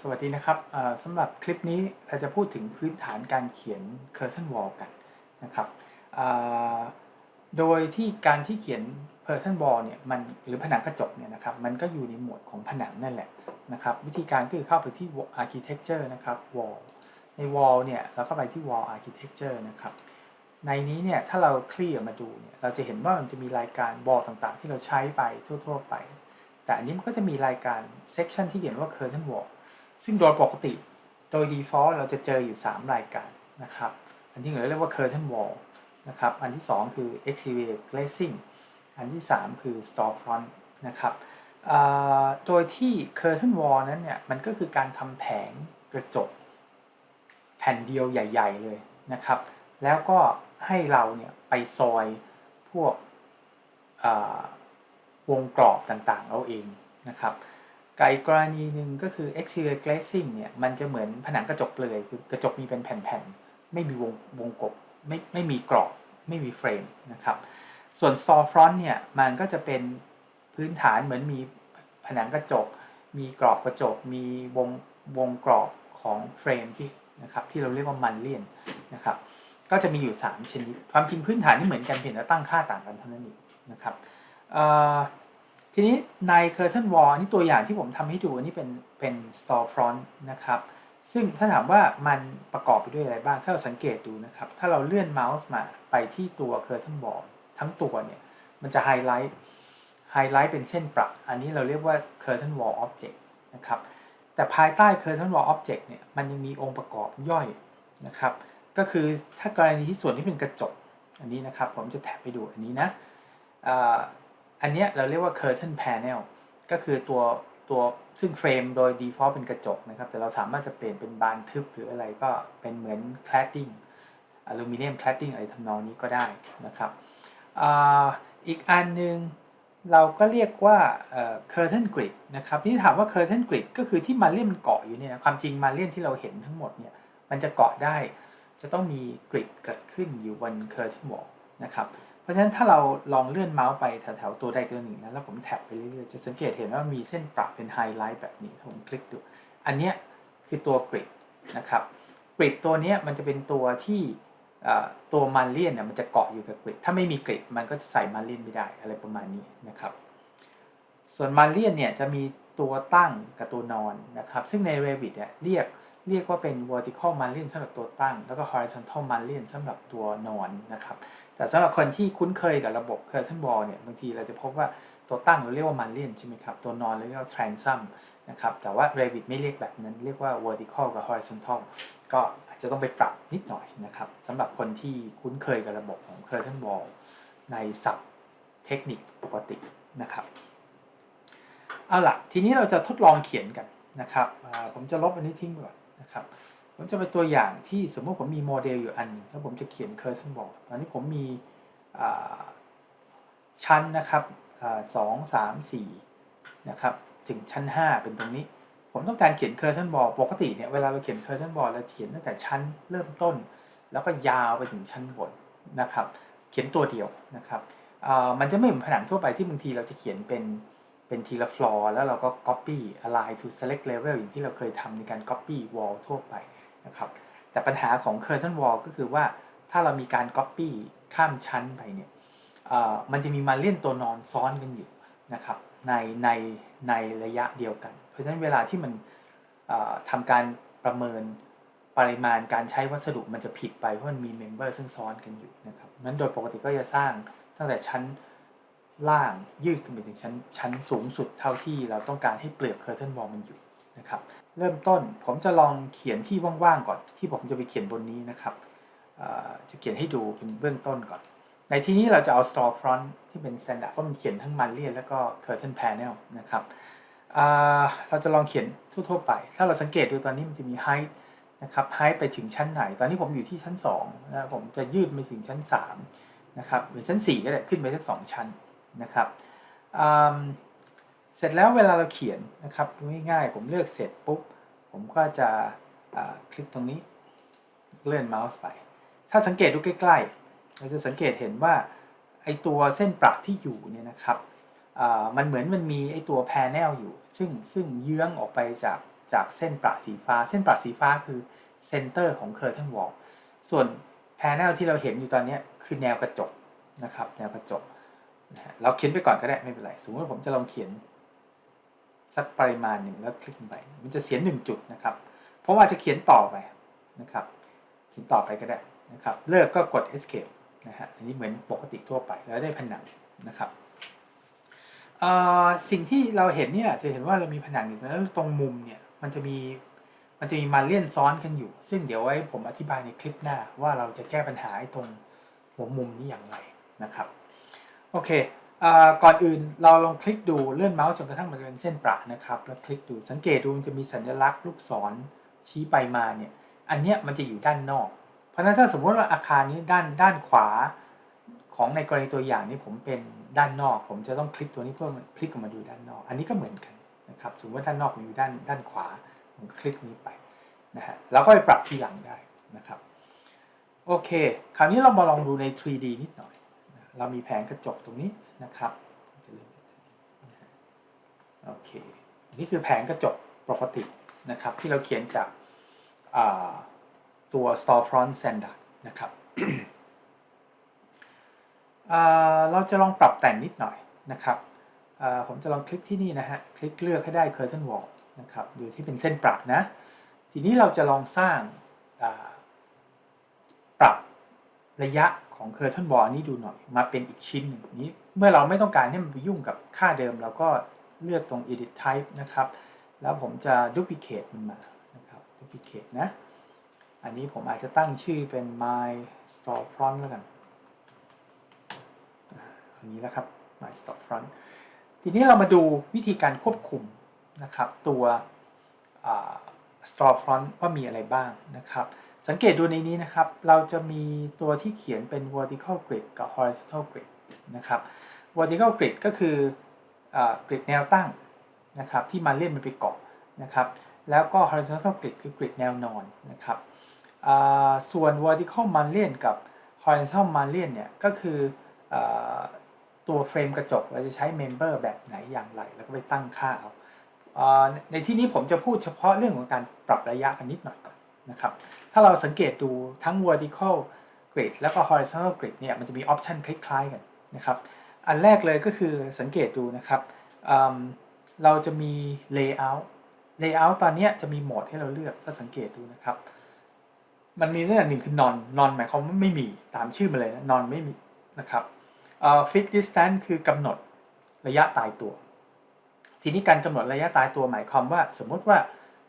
สวัสดีนะครับสำหรับคลิปนี้เราจะพูดถึงพื้นฐานการเขียน curtain wall กันนะครับโดยที่การที่เขียน curtain wall เนี่ยมันหรือผนังกระจกเนี่ยนะครับมันก็อยู่ในหมวดของผนังนั่นแหละนะครับวิธีการก็คือเข้าไปที่ architecture นะครับ wall ใน wall เนี่ยเราก็ไปที่ wall architecture นะครับในนี้เนี่ยถ้าเราคลี่ออกมาดูเนี่ยเราจะเห็นว่ามันจะมีรายการ wall ต่างๆ ที่เราใช้ไปทั่ว ๆ ไป แต่อันนี้มันก็จะมีรายการ section ที่เขียนว่า curtain wall ซึ่งโดยปกติโดย default เราจะเจออยู่ 3 รายการนะครับ อันที่หนึ่งเรียกว่า curtain wall นะครับ อันที่ 2 คือ exterior glazing อันที่ 3 คือ storefront นะครับโดยที่ curtain wall นั้นเนี่ย มันก็คือการทำแผงกระจกแผ่นเดียวใหญ่ ๆ เลยนะครับ แล้วก็ให้เราเนี่ยไปซอยพวกวงกรอบต่างๆ เอาเองนะครับ กบอีกกรณีหนึ่งก็คือ exterior glazing เนี่ยมันจะเหมือนผนังกระจกเปลือยคือกระจกมีเป็นแผ่นๆ ไม่มีวงวงกบไม่ไม่มีกรอบไม่มีเฟรมนะครับ ส่วน storefront เนี่ยมันก็จะเป็นพื้นฐานเหมือนมีผนังกระจก มีกรอบกระจก มีวงวงกรอบของเฟรมที่นะครับที่เราเรียกว่ามันเลียนนะครับก็จะมีอยู่ 3 ชนิด ความจริงพื้นฐานนี่เหมือนกันเพียงแต่ตั้งค่าต่างกันเท่านั้นเองนะครับเอ่อ ทีนี้ใน curtain wall อันนี้ตัวอย่างที่ผมทำให้ดูนนี้เป็นเป็น storefront นะครับ ซึ่งถ้าถามว่ามันประกอบไปด้วยอะไรบ้าง ถ้าเราสังเกตดูนะครับ ถ้าเราเลื่อนเมาส์มาไปที่ตัว curtain wall ทั้งตัวเนี่ย มันจะไฮไลท์ไฮไลท์เป็นเส้นประ อันนี้เราเรียกว่า curtain wall object นะครับ แต่ภายใต้ curtain wall object เนี่ย มันยังมีองค์ประกอบย่อยนะครับ ก็คือถ้ากรณีที่ส่วนที่เป็นกระจก อันนี้นะครับ ผมจะแท็บไปดูอันนี้นะ อันเนี้ยเราเรียกว่า curtain panel ก็คือตัวตัวซึ่งเฟรมโดย default เป็นกระจกนะครับ แต่เราสามารถจะเปลี่ยนเป็นบานทึบหรืออะไรก็เป็นเหมือน cladding อลูมิเนียม cladding อะไรทำนองนี้ก็ได้นะครับออีกอันหนึ่งเราก็เรียกว่า curtain grid นะครับที่ถามว่า curtain grid ก็คือที่มาเลียนมันเกาะอยู่เนี่ยความจริงมาเลียนที่เราเห็นทั้งหมดเนี่ยมันจะเกาะได้ จะต้องมีกริดเกิดขึ้นอยู่บน curtain wall นะครับ เพราะฉะนั้นถ้าเราลองเลื่อนเมาส์ไปแถวๆตัวใดตัวหนึ่งนะแล้วผมแท็บไปเรื่อยๆจะสังเกตเห็นว่ามีเส้นประเป็นไฮไลท์แบบนี้ถ้าผมคลิกดูอันเนี้ยคือตัวกริดนะครับกริดตัวนี้มันจะเป็นตัวที่ตัวมันเลียนเนี่ยมันจะเกาะอยู่กับกริดถ้าไม่มีกริดมันก็จะใส่มันเลียนไม่ได้อะไรประมาณนี้นะครับ ส่วนมันเลียนเนี่ยจะมีตัวตั้งกับตัวนอนนะครับ ซึ่งใน Revit เนี่ยเรียกเรียกว่าเป็น vertical margin สำหรับตัวตั้ง แล้วก็ horizontal margin สำหรับตัวนอนนะครับ แต่สำหรับคนที่คุ้นเคยกับระบบ curtain wall เนี่ยบางทีเราจะพบว่าตัวตั้งเราเรียกว่า margin ใช่ไหมครับ ตัวนอนเราเรียกว่า transom นะครับแต่ว่า Revit ไม่เรียกแบบนั้น เรียกว่า vertical กับ horizontal ก็อาจจะต้องไปปรับนิดหน่อยนะครับสำหรับคนที่คุ้นเคยกับระบบของ curtain wall ในศัพท์เทคนิคปกตินะครับเอาล่ะทีนี้เราจะทดลองเขียนกันนะครับผมจะลบอันนี้ทิ้งก่อนนะครับ ผมจะเป็นตัวอย่างที่สมมติผมมีโมเดลอยู่อัน แล้วผมจะเขียน curtain wall ตอนนี้ผมมีชั้นนะครับสองสามสี่นะครับถึงชั้น 5 เป็นตรงนี้ ผมต้องการเขียน curtain wall ปกติเนี่ยเวลาเราเขียน curtain wall เราเขียนตั้งแต่ชั้นเริ่มต้น แล้วก็ยาวไปถึงชั้นบนนะครับเขียนตัวเดียวนะครับมันจะไม่เหมือนผนังทั่วไปที่บางทีเราจะเขียนเป็นเป็นทีละฟลอร์แล้วเราก็ copy align to select level อย่างที่เราเคยทำในการ copy wall ทั่วไป นะครับแต่ปัญหาของ curtain wall ก็คือว่าถ้าเรามีการ copy ข้ามชั้นไปเนี่ยมันจะมีมาเลียนตัวนอนซ้อนกันอยู่นะครับในในในระยะเดียวกัน เพราะฉะนั้นเวลาที่มันเอ่อทำการประเมินปริมาณการใช้วัสดุมันจะผิดไปเพราะมันมีเมมเบอร์ซึ่งซ้อนกันอยู่นะครับนั้นโดยปกติก็จะสร้างตั้งแต่ชั้นล่างยืดขึ้นไปถึงชั้นชั้นสูงสุดเท่าที่เราต้องการให้เปลือก curtain wall มันอยู่ นะครับ เริ่มต้นผมจะลองเขียนที่ว่างๆก่อน ที่ผมจะไปเขียนบนนี้นะครับจะเขียนให้ดูเป็นเบื้องต้นก่อน ในที่นี้เราจะเอา storefront ที่เป็น standard เพราะมันเขียนทั้งมันเลียนแล้วก็ curtain panel นะครับเราจะลองเขียนทั่วๆไป ถ้าเราสังเกตดูตอนนี้มันจะมี height นะครับ height ไปถึงชั้นไหน ตอนนี้ผมอยู่ที่ชั้น2นะผมจะยืดไปถึงชั้น3นะครับหรือชั้น 4 ก็ได้ ขึ้นไปสักสองชั้นนะครับ เสร็จแล้วเวลาเราเขียนนะครับดูง่ายๆผมเลือกเสร็จปุ๊บ ผมก็จะคลิกตรงนี้ เลื่อนเมาส์ไป ถ้าสังเกตดูใกล้ๆ เราจะสังเกตเห็นว่าไอตัวเส้นประที่อยู่เนี่ยนะครับมันเหมือนมันมีไอตัวแพนเนลอยู่ ซึ่งซึ่งเยื้องออกไปจากจากเส้นประสีฟ้า เส้นประสีฟ้าคือเซนเตอร์ของ curtain wall ส่วนแผนลที่เราเห็นอยู่ตอนนี้คือแนวกระจกนะครับ แนวกระจกเราเขียนไปก่อนก็ได้ไม่เป็นไร สมมติผมจะลองเขียน สักปริมาณหนึ่งแล้วคลิกไป มันจะเสียหนึ่งจุดนะครับ เพราะว่าจะเขียนต่อไปนะครับ เขียนต่อไปก็ได้นะครับ เลิกก็กด escape นะฮะ อันนี้เหมือนปกติทั่วไป แล้วได้ผนังนะครับ สิ่งที่เราเห็นเนี่ยจะเห็นว่าเรามีผนังอยู่แล้วตรงมุมเนี่ยมันจะมีมันจะมีมาเลี่ยนซ้อนกันอยู่ ซึ่งเดี๋ยวไว้ผมอธิบายในคลิปหน้าว่าเราจะแก้ปัญหาตรงหัวมุมนี้อย่างไรนะครับ โอเค ก่อนอื่นเราลองคลิกดูเลื่อนเมาส์จนกระทั่งมันเป็นเส้นประนะครับแล้วคลิกดูสังเกตดูมันจะมีสัญลักษณ์ลูกศรชี้ไปมาเนี่ยอันเนี้ยมันจะอยู่ด้านนอก เพราะนั้นถ้าสมมติว่าอาคารนี้ด้านด้านขวาของในกรณีตัวอย่างนี้ผมเป็นด้านนอก ผมจะต้องคลิกตัวนี้เพื่อคลิกออกมาดูด้านนอก อันนี้ก็เหมือนกันนะครับสมมติว่าด้านนอกผมอยู่ด้านด้านขวาผมคลิกนี้ไปนะฮะแล้วก็ไปปรับทีหลังได้นะครับโอเค คราวนี้เรามาลองดูใน 3D นิดหน่อย เรามีแผงกระจกตรงนี้นะครับโอเค นี่คือแผงกระจกปกตินะครับ ที่เราเขียนจากตัว storefront standard นะครับเราจะลองปรับแต่งนิดหน่อยนะครับผมจะลองคลิกที่นี่นะฮะ คลิกเลือกให้ได้ curtain wall นะครับดูที่เป็นเส้นปรับนะ ทีนี้เราจะลองสร้างปรับระยะ ของ curtain wall นี้ดูหน่อยมาเป็นอีกชิ้นหนึ่งนี้ เมื่อเราไม่ต้องการให้มันไปยุ่งกับค่าเดิม เราก็เลือกตรง edit type นะครับ แล้วผมจะ duplicate มันมานะครับ duplicate นะ อันนี้ผมอาจจะตั้งชื่อเป็น my storefront แล้วกันอันนี้แล้วครับ my storefront ทีนี้เรามาดูวิธีการควบคุมนะครับ ตัว storefront ว่ามีอะไรบ้างนะครับ สังเกตดูในนี้นะครับ เราจะมีตัวที่เขียนเป็น vertical grid กับ horizontal grid นะครับ vertical grid ก็คือกริดแนวตั้งนะครับที่มาเล่นมันไปเกาะนะครับ แล้วก็ horizontal grid คือกริดแนวนอนนะครับส่วน vertical margin กับ horizontal margin เนี่ยก็คืออตัวเฟรมกระจกเราจะใช้เมมเบอร์แบบไหนอย่างไร แล้วก็ไปตั้งค่าเอาในที่นี้ผมจะพูดเฉพาะเรื่องของการปรับระยะกันนิดหน่อยก่อนนะครับ ถ้าเราสังเกตดูทั้ง vertical grid แล้วก็ horizontal grid เนี่ยมันจะมีออปชันคล้ายๆกันนะครับ อันแรกเลยก็คือสังเกตดูนะครับเราจะมี layout layout ตอนนี้จะมีโหมดให้เราเลือกถ้าสังเกตดูนะครับ มันมีเรื่องหนึ่งคือ non non หมายความว่าไม่มีตามชื่อมาเลยนะ non ไม่มีนะครับ fixed distance คือกำหนดระยะตายตัว ทีนี้การกำหนดระยะตายตัวหมายความว่า สมมติว่า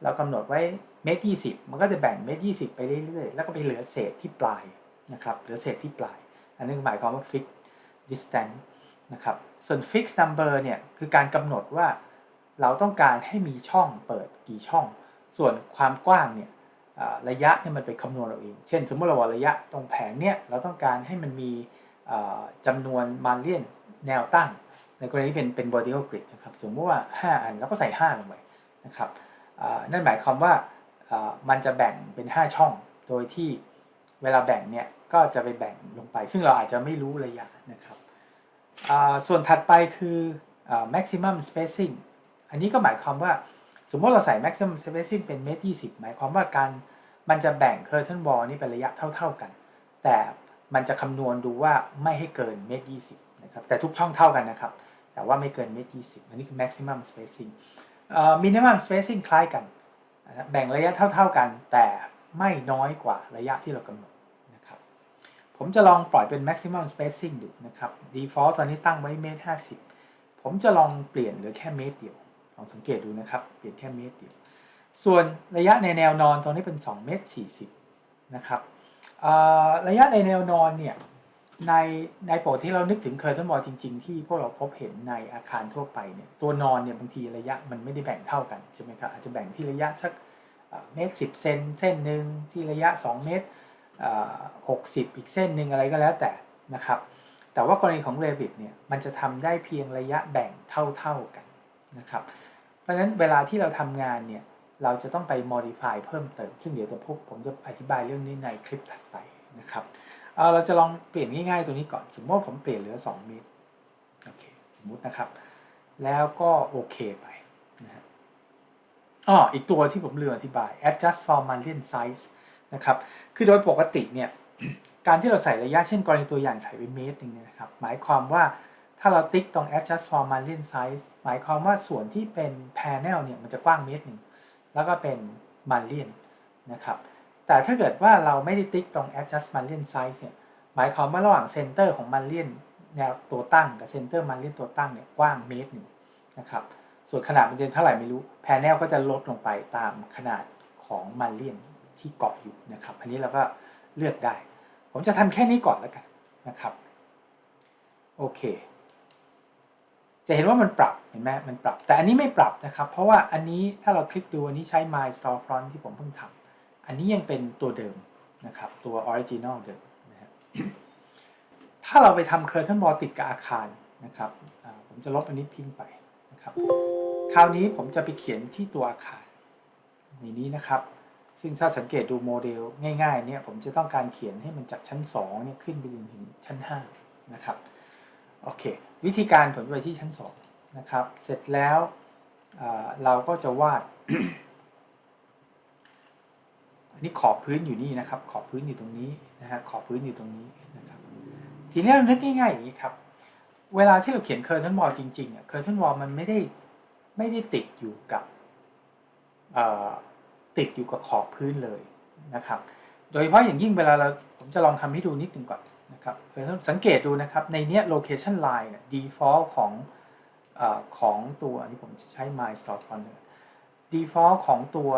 เรากำหนดไว้ เมตรยี่สิบมันก็จะแบ่งเมตรยี่สิบไปเรื่อยๆ แล้วก็ไปเหลือเศษที่ปลายนะครับเหลือเศษที่ปลาย อันนี้หมายความว่า fixed distance นะครับส่วน fixed number เนี่ยคือการกำหนดว่าเราต้องการให้มีช่องเปิดกี่ช่อง ส่วนความกว้างเนี่ยระยะเนี่ยมันไปคำนวณเราเอง เช่น สมมติเราว่าระยะตรงแผงเนี่ยเราต้องการให้มันมีจำนวนมาเลียนแนวตั้ง ในกรณีเป็นเป็น vertical grid นะครับ สมมติว่า 5 อันเราก็ใส่ 5 ลงไปนะครับนั่นหมายความว่า มันจะแบ่งเป็น 5 ช่อง โดยที่เวลาแบ่งเนี่ยก็จะไปแบ่งลงไป ซึ่งเราอาจจะไม่รู้ระยะนะครับส่วนถัดไปคือ maximum spacing อันนี้ก็หมายความว่าสมมติเราใส่ maximum spacing เป็นเมตรยี่หมายความว่าการมันจะแบ่ง curtain wall นี่เป็นระยะเท่า ๆกัน แต่มันจะคำนวณดูว่าไม่ให้เกินเมตรยี่นะครับแต่ทุกช่องเท่ากันนะครับ แต่ว่าไม่เกินเมตรยี่อันนี้คือ maximum spacing minimum spacing คล้ายกัน แบ่งระยะเท่า ๆกัน แต่ไม่น้อยกว่าระยะที่เรากำหนดนะครับผมจะลองปล่อยเป็น maximum spacing ดูนะครับ default ตอนนี้ตั้งไว้เมตรห้าสิบผมจะลองเปลี่ยนเหลือแค่เมตรเดียว ลองสังเกตดูนะครับ เปลี่ยนแค่เมตรเดียว ส่วนระยะในแนวนอนตรงนี้เป็น2เมตร40นะครับระยะในแนวนอนเนี่ย ในในปกที่เรานึกถึงเคอร์เทนวอลจริง ๆ ที่พวกเราพบเห็นในอาคารทั่วไปเนี่ยตัวนอนเนี่ยบางทีระยะมันไม่ได้แบ่งเท่ากันใช่ไหมครับอาจจะแบ่งที่ระยะสักเมตรสิบเซนเส้นหนึ่งที่ระยะ 2 เมตรหกสิบอีกเส้นหนึ่งอะไรก็แล้วแต่นะครับ แต่ว่ากรณีของ Revit เนี่ยมันจะทำได้เพียงระยะแบ่งเท่าๆกันนะครับ เพราะฉะนั้นเวลาที่เราทำงานเนี่ยเราจะต้องไป modify เพิ่มเติม ซึ่งเดี๋ยวจะพบผมจะอธิบายเรื่องนี้ในคลิปถัดไปนะครับ เเราจะลองเปลี่ยนง่ายๆตัวนี้ก่อน สมมติผมเปลี่ยนเหลือ 2 เมตรโอเคสมมุตินะครับ แล้วก็โอเคไปนะฮะอ๋ออีกตัวที่ผมลืมอธิบาย adjust for Marlian size นะครับ คือโดยปกติเนี่ยการที่เราใส่ระยะเช่นกรณีตัวอย่างใส่ไปเมตรหนึ่งนะครับ หมายความว่าถ้าเราติ๊กตรง adjust for Marlian size หมายความว่าส่วนที่เป็น panel เนี่ยมันจะกว้างเมตรหนึ่ง แล้วก็เป็น Marlian นะครับ แต่ถ้าเกิดว่าเราไม่ได้ติ๊กตรง adjust Marlian size เนี่ยหมายความว่าระหว่างเซนเตอร์ของ Marlian แนวตัวตั้งกับเซนเตอร์ Marlian ตัวตั้งเนี่ยกว้างเมตรหนึ่งนะครับส่วนขนาดมันจะเท่าไหร่ไม่รู้แพนเนลก็จะลดลงไปตามขนาดของมันเลียนที่เกาะอยู่นะครับอันนี้เราก็เลือกได้ ผมจะทำแค่นี้ก่อนแล้วกันนะครับโอเค จะเห็นว่ามันปรับเห็นไหมมันปรับ แต่อันนี้ไม่ปรับนะครับ เพราะว่าอันนี้ถ้าเราคลิกดูอันนี้ใช้ My Storefront ที่ผมเพิ่งทำ อันนี้ยังเป็นตัวเดิมนะครับ ตัว Original เดิมนะฮะถ้าเราไปทำ Curtain Wall ติดกับอาคารนะครับผมจะลบอันนี้ทิ้งไปนะครับ คราวนี้ผมจะไปเขียนที่ตัวอาคารในนี้นะครับ ซึ่งถ้าสังเกตดูโมเดลง่ายๆเนี่ยผมจะต้องการเขียนให้มันจากชั้น2เนี่ยขึ้นไปจนถึงชั้น 5 นะครับโอเค วิธีการผมไปที่ชั้น2นะครับ เสร็จแล้วเราก็จะวาด อันนี้ขอบพื้นอยู่นี่นะครับ ขอบพื้นอยู่ตรงนี้นะฮะขอบพื้นอยู่ตรงนี้นะครับทีนี้เรานึกง่ายๆอย่างนี้ครับ เวลาที่เราเขียนเคอร์เทนวอลจริงๆอะเคอร์เทนวอลมันไม่ได้ไม่ได้ติดอยู่กับติดอยู่กับขอบพื้นเลยนะครับ โดยเฉพาะอย่างยิ่งเวลาเราผมจะลองทำให้ดูนิดนึงก่อนนะครับสังเกตดูนะครับในเนี้ย location line เนี่ย default ของอของตัวอันนี้ผมจะใช้ my store font เลย default ของตัว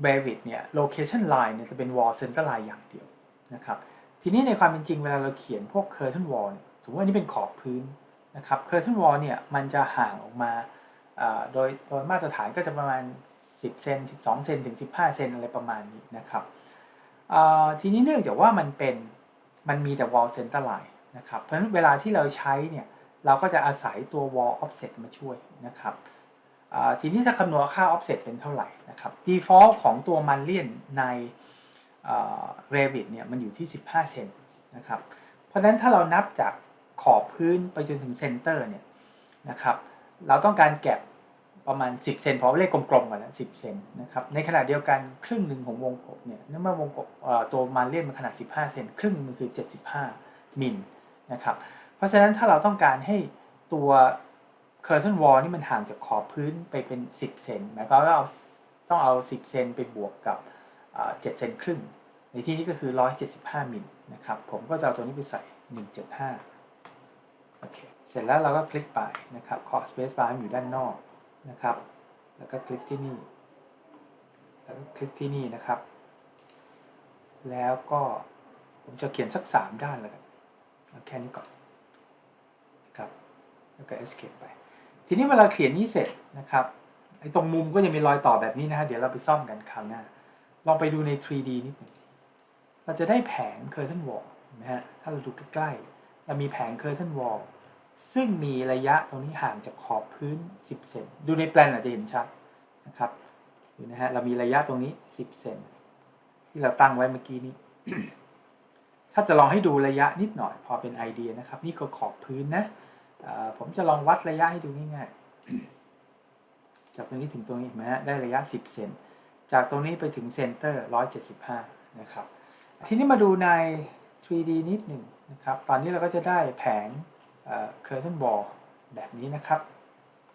เอ่อ Revit เนี่ย location line เนี่ยจะเป็น wall center line อย่างเดียวนะครับ ทีนี้ในความเป็นจริงเวลาเราเขียนพวก curtain wall เนี่ยสมมติว่านี่เป็นขอบพื้นนะครับ curtain wall เนี่ยมันจะห่างออกมาโดยโดยมาตรฐานก็จะประมาณ 10 เซน 12 เซนถึง 15 เซนอะไรประมาณนี้นะครับทีนี้เนื่องจากว่ามันเป็นมันมีแต่ wall center line นะครับ เพราะฉะนั้นเวลาที่เราใช้เนี่ยเราก็จะอาศัยตัว wall offset มาช่วยนะครับ ทีนี้ถ้าคำนวณค่า offset เป็นเท่าไหร่นะครับ default ของตัวมันเลียนในเรวิตเนี่ยมันอยู่ที่ 15 เซนนะครับ เพราะฉะนั้นถ้าเรานับจากขอบพื้นไปจนถึงเซนเตอร์เนี่ยนะครับ เราต้องการแก็บประมาณ 10 เซนเพราะเลขกลมๆก่อนนะ10 เซนนะครับ ในขณะเดียวกันครึ่งหนึ่งของวงกบเนี่ยเนื่องจาวงกบตัวมันเลียนมันขนาด 15 เซนครึ่งหนึงมันคือ 75มิลนะครับ เพราะฉะนั้นถ้าเราต้องการให้ตัว curtain wall นี่มันห่างจากขอบพื้นไปเป็น 10 เซนหมายความว่าเราต้องเอา 10 เซนไปบวกกับอ่า7เซนครึ่ง ในที่นี้ก็คือ 175มิลนะครับ ผมก็จะเอาตัวนี้ไปใส่ 175 โอเค เสร็จแล้วเราก็คลิกไปนะครับขอ space bar อยู่ด้านนอกนะครับ แล้วก็คลิกที่นี่ แล้วก็คลิกที่นี่นะครับ แล้วก็ผมจะเขียนสัก 3 ด้านเลยเอาแค่นี้ก่อนนะครับ แล้วก็ escape ไป ทีนี้เวลาเขียนนี้เสร็จนะครับไอ้ตรงมุมก็ยังมีรอยต่อแบบนี้นะฮะเดี๋ยวเราไปซ่อมกันคราวหน้า ลองไปดูใน 3D นิดหนึงเราจะได้แผง curtain wall นะฮะถ้าเราดูใกล้ๆเรามีแผง curtain wall ซึ่งมีระยะตรงนี้ห่างจากขอบพื้น 10 เซนดูในแปลนอาจจะเห็นชัดนะครับดูนะฮะเรามีระยะตรงนี้ 10 เซนที่เราตั้งไว้เมื่อกี้นี้ ถ้าจะลองให้ดูระยะนิดหน่อยพอเป็นไอเดียนะครับ นี่ก็ขอบพื้นนะ ผมจะลองวัดระยะให้ดูง่ายๆ จากตรงนี้ถึงตรงนี้เห็นไหมฮะได้ระยะ 10 เซน จากตรงนี้ไปถึงเซนเตอร์ 175 นะครับ ทีนี้มาดูใน 3D นิดหนึ่งนะครับ ตอนนี้เราก็จะได้แผงเอ่อ curtain wall แบบนี้นะครับ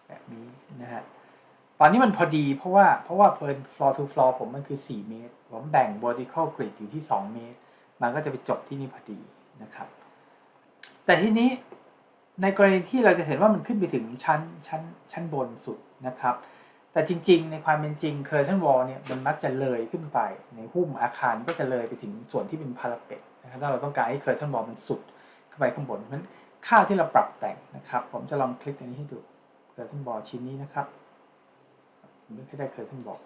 แบบนี้นะฮะ ตอนนี้มันพอดีเพราะว่าเพราะว่าเพลิน floor to floor ผมมันคือ 4 เมตร ผมแบ่ง vertical grid อยู่ที่ 2 เมตร มันก็จะไปจบที่นี่พอดีนะครับ แต่ทีนี้ ในกรณีที่เราจะเห็นว่ามันขึ้นไปถึงชั้นชั้นชั้นบนสุดนะครับ แต่จริง ๆ ในความเป็นจริง curtain wall เนี่ยมันมักจะเลยขึ้นไป ในหุ้มอาคารก็จะเลยไปถึงส่วนที่เป็นพาราเปตนะครับถ้าเราต้องการให้ curtain wall มันสุดขึ้นไปข้างบนเพราะฉะนั้นค่าที่เราปรับแต่งนะครับ ผมจะลองคลิกอันนี้ให้ดู curtain wall ชิ้นนี้นะครับผมไม่ค่อยได้ curtain wall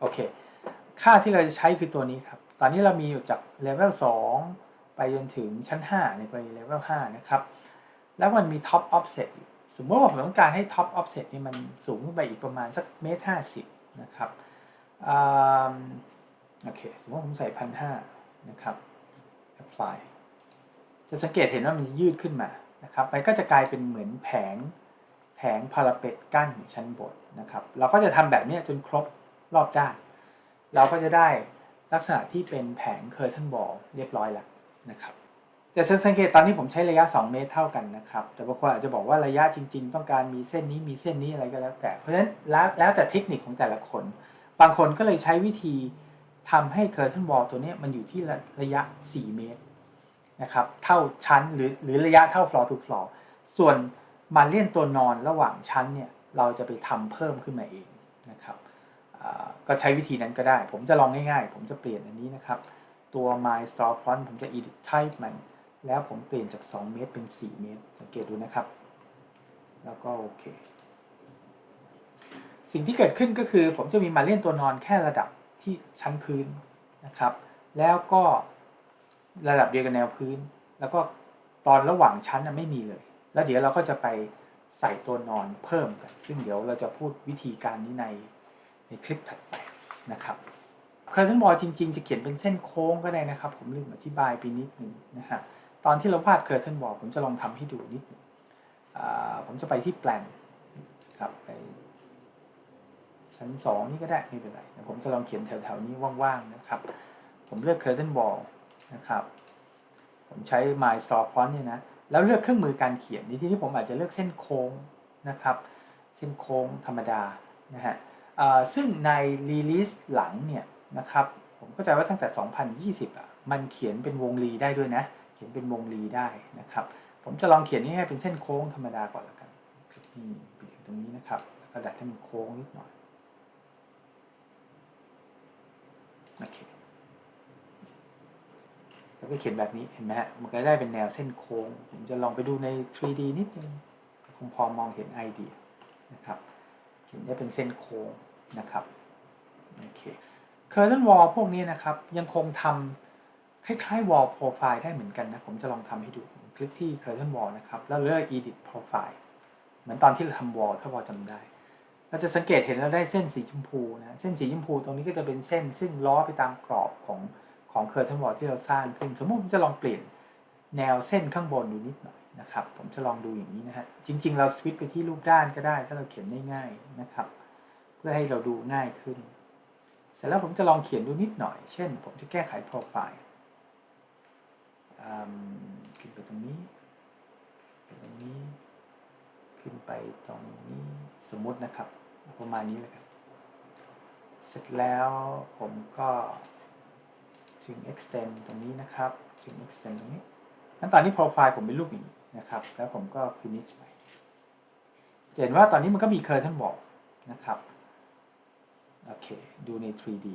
โอเค ค่าที่เราจะใช้คือตัวนี้ครับ ตอนนี้เรามีอยู่จาก level 2ไปจนถึงชั้น 5 ในกรณี level 5นะครับ แล้วมันมี top offset อยู่สมมติว่าผมต้องการให้ top offset นี่มันสูงขึ้นไปอีกประมาณสักเมตรห้าสิบนะครับอโอเค สมมติผมใส่พันห้านะครับ apply จะสังเกตเห็นว่ามันยืดขึ้นมานะครับมันก็จะกลายเป็นเหมือนแผงแผงพาราเป็ดกั้นอยู่ชั้นบนนะครับ เราก็จะทำแบบนี้จนครบรอบด้าน เราก็จะได้ลักษณะที่เป็นแผงเคอร์ t ทนบอลเรียบร้อยแล้วนะครับ แต่สังเกตตอนนี้ผมใช้ระยะ 2 เมตรเท่ากันนะครับ แต่บางคนอาจจะบอกว่าระยะจริง ๆ ต้องการมีเส้นนี้มีเส้นนี้อะไรก็แล้ว แต่เพราะฉะนั้นแล้วแล้วแต่เทคนิคของแต่ละคน บางคนก็เลยใช้วิธีทำให้เคอร์ t ทนบอลตัวนี้มันอยู่ที่ระระยะ 4 เมตรนะครับเท่าชั้นหรือหรือระยะเท่า floor to floor ส่วนมาเลี่ยนตัวนอนระหว่างชั้นเนี่ยเราจะไปทำเพิ่มขึ้นมาเองนะครับก็ใช้วิธีนั้นก็ได้ ผมจะลองง่ายๆ ผมจะเปลี่ยนอันนี้นะครับ ตัว my store front ผมจะ edit type มัน แล้วผมเปลี่ยนจาก 2 เมตรเป็น 4 เมตร สังเกตดูนะครับ แล้วก็โอเค สิ่งที่เกิดขึ้นก็คือ ผมจะมีมาเล่นตัวนอนแค่ระดับที่ชั้นพื้นนะครับ แล้วก็ระดับเดียวกับแนวพื้น แล้วก็ตอนระหว่างชั้นไม่มีเลย แล้วเดี๋ยวเราก็จะไปใส่ตัวนอนเพิ่มกัน ซึ่งเดี๋ยวเราจะพูดวิธีการนี้ในในคลิปถัดไปนะครับเคอร์ t นบอลจริง ๆ จะเขียนเป็นเส้นโค้งก็ได้นะครับ ผมลืมอธิบายไปนิดหนึ่งนะฮะ ตอนที่เราวาดเคอร์ t นบอลผมจะลองทำให้ดูนิดนึงผมจะไปที่แปลนครับไปชั้นสองนี่ก็ได้ไม่เป็นไรผมจะลองเขียนแถวๆนี้ว่างๆนะครับ ผมเลือกเคอร์ t นบอลนะครับ ผมใช้ My Store Font เนี่ยนะ แล้วเลือกเครื่องมือการเขียนในที่นี้ผมอาจจะเลือกเส้นโค้งนะครับ เส้นโค้งธรรมดานะฮะอ่าซึ่งใน Release หลังเนี่ยนะครับ ผมเข้าใจว่าตั้งแต่ 2020อะมันเขียนเป็นวงรีได้ด้วยนะ เขียนเป็นวงรีได้นะครับ ผมจะลองเขียนนี้ให้เป็นเส้นโค้งธรรมดาก่อนละกันนี่เปลี่ยนตรงนี้นะครับ แล้วก็ดัดให้มันโค้งนิดหน่อยโอเคแล้วก็เขียนแบบนี้เห็นไหมฮะมันก็ได้เป็นแนวเส้นโค้ง ผมจะลองไปดูใน 3D นิดนึงคงพอมองเห็นไอเดียนะครับ เขียนได้เป็นเส้นโค้งนะครับโอเค curtain wall พวกนี้นะครับยังคงทำ คล้ายๆ wall profile ได้เหมือนกันนะ ผมจะลองทำให้ดู คลิกที่ curtain wall นะครับ แล้วเลือก edit profile เหมือนตอนที่เราทำ wall ถ้าพอจำได้ เราจะสังเกตเห็นเราได้เส้นสีชมพูนะ เส้นสีชมพูตรงนี้ก็จะเป็นเส้นซึ่งล้อไปตามกรอบของของ curtain wall ที่เราสร้างขึ้น สมมติผมจะลองเปลี่ยนแนวเส้นข้างบนดูนิดหน่อยนะครับ ผมจะลองดูอย่างนี้นะฮะ จริง ๆ เราสวิตช์ไปที่รูปด้านก็ได้ ถ้าเราเขียนได้ง่ายนะครับ เพื่อให้เราดูง่ายขึ้น เสร็จแล้วผมจะลองเขียนดูนิดหน่อย เช่น ผมจะแก้ไขโปรไฟล์ ขึ้นไปตรงนี้ไปตรงนี้ ขึ้นไปตรงนี้สมมตินะครับ ประมาณนี้เลยครับ เสร็จแล้วผมก็ถึง extend ตรงนี้นะครับ ถึง extend ตรงนี้งั้นตอนนี้โปรไฟล์ผมเป็นรูปอย่างนี้นะครับ แล้วผมก็ finish ไปจะเห็นว่าตอนนี้มันก็มี curtain wall นะครับ โอเค ดูใน 3D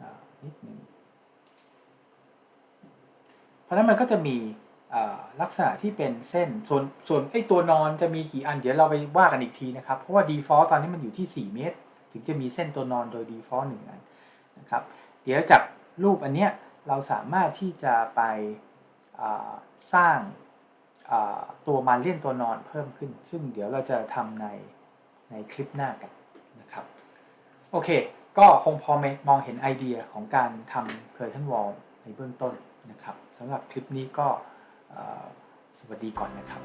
อ่านิดหนึ่ง ราะฉะนั้นมันก็จะมีลักษณะที่เป็นเส้นส่วนส่วนไอ้ตัวนอนจะมีกี่อันเดี๋ยวเราไปว่ากันอีกทีนะครับ เพราะว่า default ตอนนี้มันอยู่ที่ 4 เมตร ถึงจะมีเส้นตัวนอนโดย default 1อันนะครับเดี๋ยวจากรูปอันเนี้ยเราสามารถที่จะไปสร้างตัวมาเลี่ยนตัวนอนเพิ่มขึ้น ซึ่งเดี๋ยวเราจะทำในในคลิปหน้ากันนะครับโอเค ก็คงพอมองเห็นไอเดียของการทำ curtain wall ในเบื้องต้นนะครับ สำหรับคลิปนี้ก็สวัสดีก่อนนะครับ